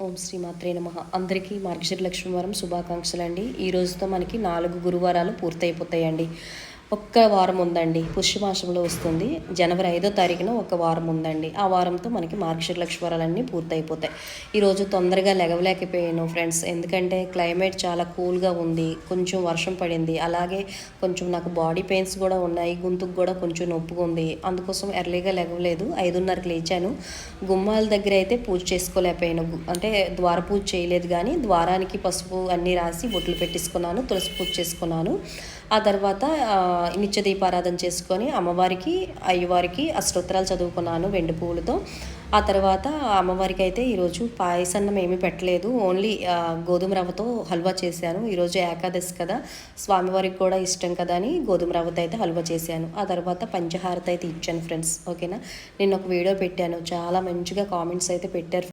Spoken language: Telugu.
ఓం శ్రీ మాత్రే నమ. అందరికీ మార్గశిర లక్ష్మీవారం శుభాకాంక్షలు అండి ఈ రోజుతో మనకి నాలుగు గురువారాలు పూర్తయిపోతాయండి. ఒక్క వారం ఉందండి. పుష్యమాసంలో వస్తుంది. జనవరి ఐదో తారీఖున ఒక వారం ఉందండి. ఆ వారంతో మనకి మార్గశిర లక్ష్మీవారాలన్నీ పూర్తయిపోతాయి ఈరోజు తొందరగా లెగవలేకపోయాను ఫ్రెండ్స్. ఎందుకంటే క్లైమేట్ చాలా కూల్గా ఉంది. కొంచెం వర్షం పడింది. అలాగే కొంచెం నాకు బాడీ పెయిన్స్ కూడా ఉన్నాయి. గొంతుకు కూడా కొంచెం నొప్పిగా ఉంది. అందుకోసం ఎర్లీగా లెగవలేదు ఐదున్నరకు లేచాను. గుమ్మాల దగ్గర అయితే పూజ చేసుకోలేకపోయాను. అంటే ద్వార పూజ చేయలేదు కానీ ద్వారానికి పసుపు అన్నీ రాసి బొట్లు పెట్టించుకున్నాను తులసి పూజ చేసుకున్నాను. ఆ తర్వాత నిత్య దీపారాధన చేసుకొని అమ్మవారికి అయ్యవారికి అష్టోత్తరాలు చదువుకున్నాను వెండి పువ్వులతో. ఆ తర్వాత అమ్మవారికి అయితే ఈరోజు పాయసన్నం ఏమీ పెట్టలేదు. ఓన్లీ గోధుమ రవ్వతో హల్వా చేశాను. ఈరోజు ఏకాదశి కదా. స్వామివారికి కూడా ఇష్టం కదా అని గోధుమ రవ్వతో అయితే హల్వా చేశాను. ఆ తర్వాత పంచహారత అయితే ఇచ్చాను ఫ్రెండ్స్. ఓకేనా? నేను ఒక వీడియో పెట్టాను. చాలా మంచిగా కామెంట్స్ అయితే పెట్టారు.